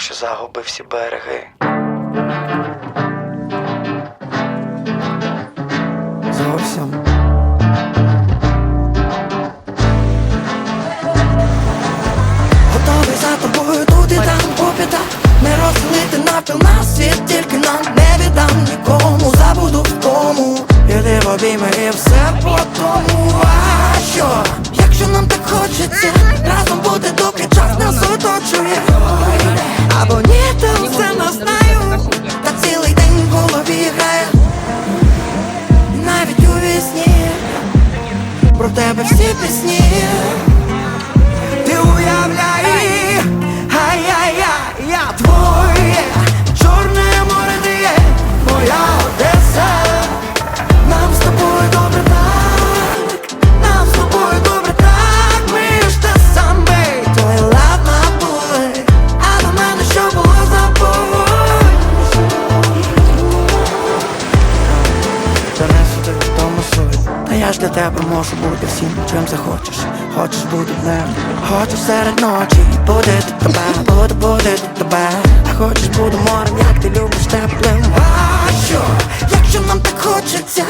що загубив всі береги. Зовсім. Готовий за тобою тут і там попіта Не розлити навпіл на світ, тільки нам не віддам нікому, забуду в тому. Іди в обійми і все по тому. А що, якщо нам так хочеться Разом бути, доки час нас оточує Або ні, та все не знаю. Та цілий день в голові грає Навіть у вісні. Про тебе всі пісні Для тебе можу бути всім, чим захочеш. Хочеш бути днем, Хочу серед ночі. Будити тебе, буду будити тебе. А хочеш буду морем, як ти любиш теплим. А що, якщо нам так хочеться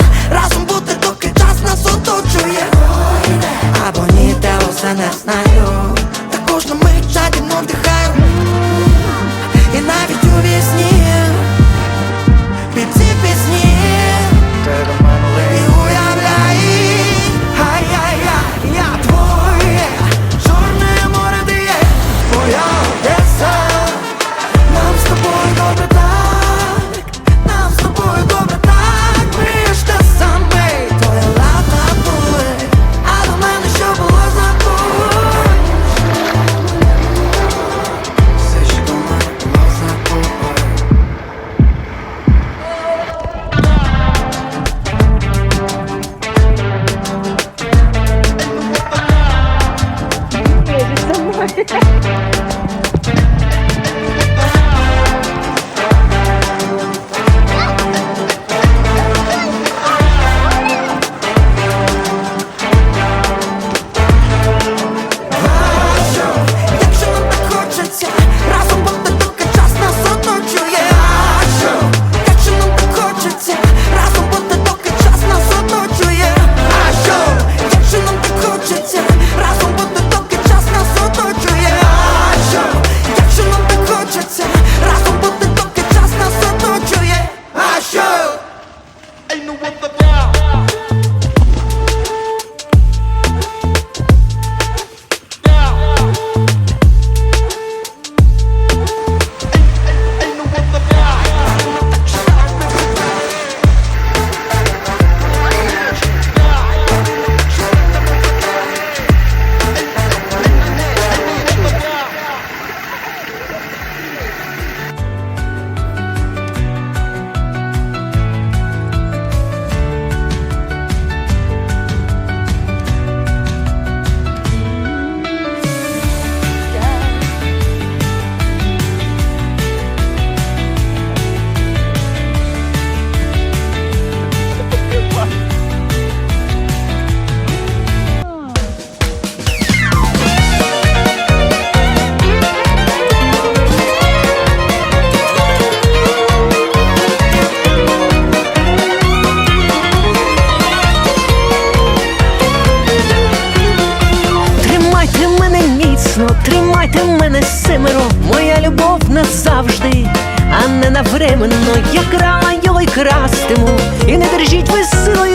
назавжди, а не навременно. Я крала його крастиму, і не держіть ви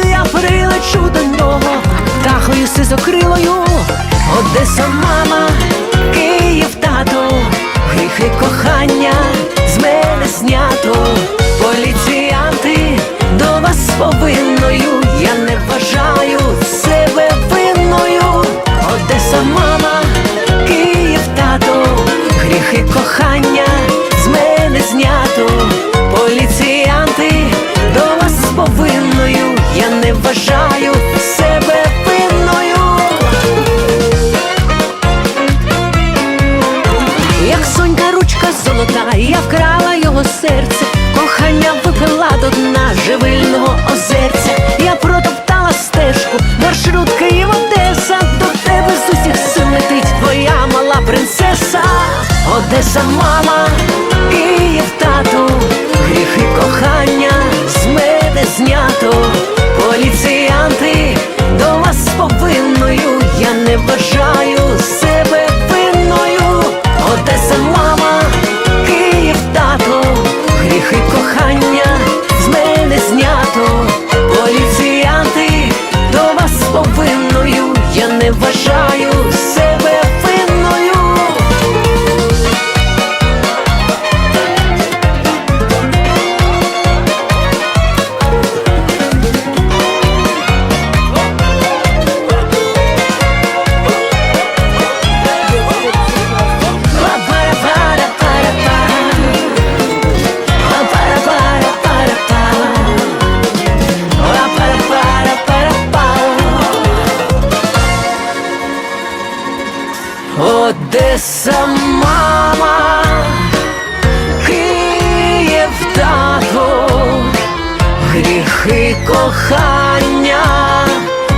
я прилечу до нього, тахою сизокрилою, Одеса, мама, Київ, тато, гріхи кохання я не вважаю себе винною. Як сонька ручка золота, я вкрала його серце, кохання випила до дна живильного озерця, я протоптала стежку, маршрут Київ Одеса, до тебе з усіх летить твоя мала принцеса, Одеса, мама, Київ тату, гріхи кохання буде знято, поліціянти до вас повинною я не бажаю.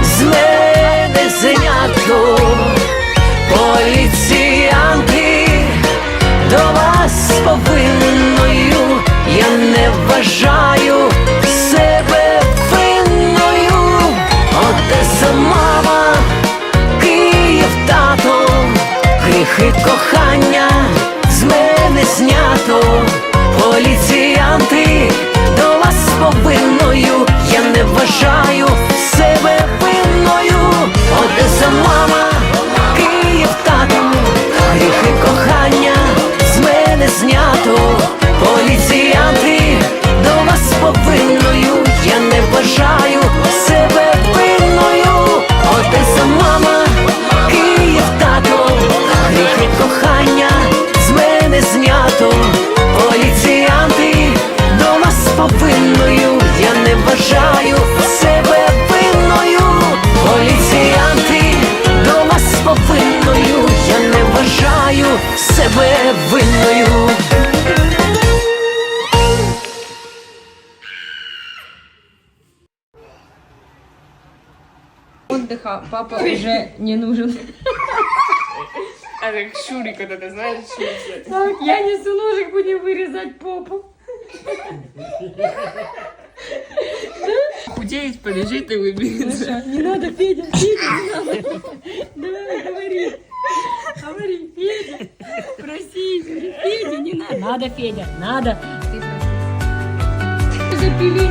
З мене знято, поліціянти до вас повинною, я не вважаю себе винною, Одеса мама, Київ тато, гріхи отдыха папа уже не нужен. А как Шурик, вот это, знаешь, Шурик. Так, я несу ножик, будем вырезать попу. Худеет, полежит и выберется. Не надо, Федя, Федя, не надо. Давай, говори. Говори, Федя. Проси, Федя, не надо. Надо, Федя, надо. Ты. Запили